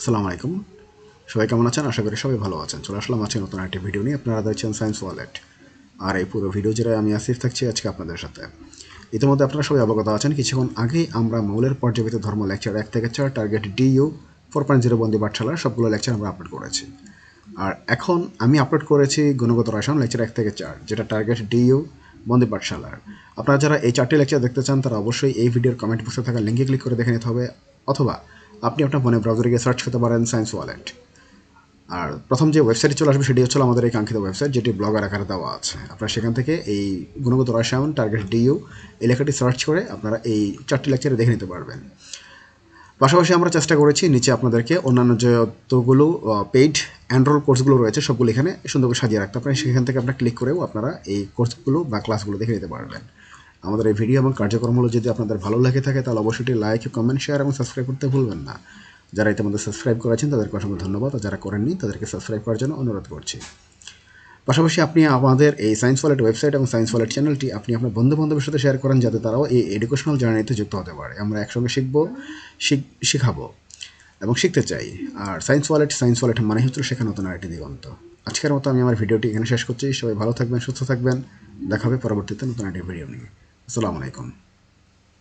আসসালামু আলাইকুম। সবাই কেমন আছেন? আশা করি সবাই ভালো আছেন। চলে আসলাম আজকে নতুন একটি ভিডিও নিয়ে। আপনারা দেখছেন সায়েন্স ওয়ালেট আর এই পুরো ভিডিও জুড়ে আমি আসিফ থাকছি আজকে আপনাদের সাথে। ইতিমধ্যে আপনারা সবাই অবগত আছেন, কিছুক্ষণ আগেই আমরা মৌলের পর্যাবৃত ধর্ম লেকচার এক থেকে চার target DU four point zero বন্দি পাঠশালার সবগুলো লেকচার আমরা আপলোড করেছি। আর এখন আমি আপলোড করেছি গুণগত রসায়ন লেকচার এক থেকে চার, যেটা টার্গেট ডিইউ বন্দি পাঠশালার। আপনারা যারা এই চারটি লেকচার দেখতে চান, তারা অবশ্যই এই ভিডিওর কমেন্ট বক্সে থাকা লিঙ্কে ক্লিক করে দেখে নিতে হবে, অথবা আপনি আপনার ফোনে ব্রাউজারে গিয়ে সার্চ করতে পারেন সায়েন্স ওয়ালেট আর প্রথম যে ওয়েবসাইট চলে আসবে, সেটি হচ্ছে আমাদের এই কাঙ্ক্ষিত ওয়েবসাইট যেটি ব্লগার আকারে দেওয়া আছে। আপনারা সেখান থেকে এই গুণগত রসায়ন টার্গেট ডিইউ এই লেখাটি সার্চ করে আপনারা এই চারটি লেকচারে দেখে নিতে পারবেন। পাশাপাশি আমরা চেষ্টা করেছি নিচে আপনাদেরকে অন্যান্য যতগুলো পেইড অ্যান্ড্রয়েড কোর্সগুলো রয়েছে, সবগুলো এখানে সুন্দর করে সাজিয়ে রাখতে। পারেন সেখান থেকে আপনারা ক্লিক করেও আপনারা এই কোর্সগুলো বা ক্লাসগুলো দেখে নিতে পারবেন। আমাদের এই ভিডিও এবং কার্যক্রমগুলো যদি আপনাদের ভালো লাগে থাকে, তাহলে অবশ্যই লাইক কমেন্ট শেয়ার এবং সাবস্ক্রাইব করতে ভুলবেন না। যারা ইতিমধ্যে সাবস্ক্রাইব করেছেন, তাদেরকে অসংখ্য ধন্যবাদ। আর যারা করেননি, তাদেরকে সাবস্ক্রাইব করার জন্য অনুরোধ করছি। পাশাপাশি আপনি আমাদের এই সায়েন্স ওয়ালেট ওয়েবসাইট এবং সায়েন্স ওয়ালেট চ্যানেলটি আপনি আপনার বন্ধু বান্ধবের সাথে শেয়ার করেন, যাতে তারাও এই এডুকেশনাল জার্নিতে যুক্ত হতে পারে। আমরা একসঙ্গে শিখব, শিখ- শিখাবো এবং শিখতে চাই। আর সায়েন্স ওয়ালেট সায়েন্স ওয়ালেট মানে হচ্ছে শেখা নতুন আরেকটি দিগন্ত। আজকের মতো আমি আমার ভিডিওটি এখানে শেষ করছি। সবাই ভালো থাকবেন, সুস্থ থাকবেন। দেখা হবে পরবর্তীতে নতুন একটি ভিডিও নিয়ে। আসসালামু আলাইকুম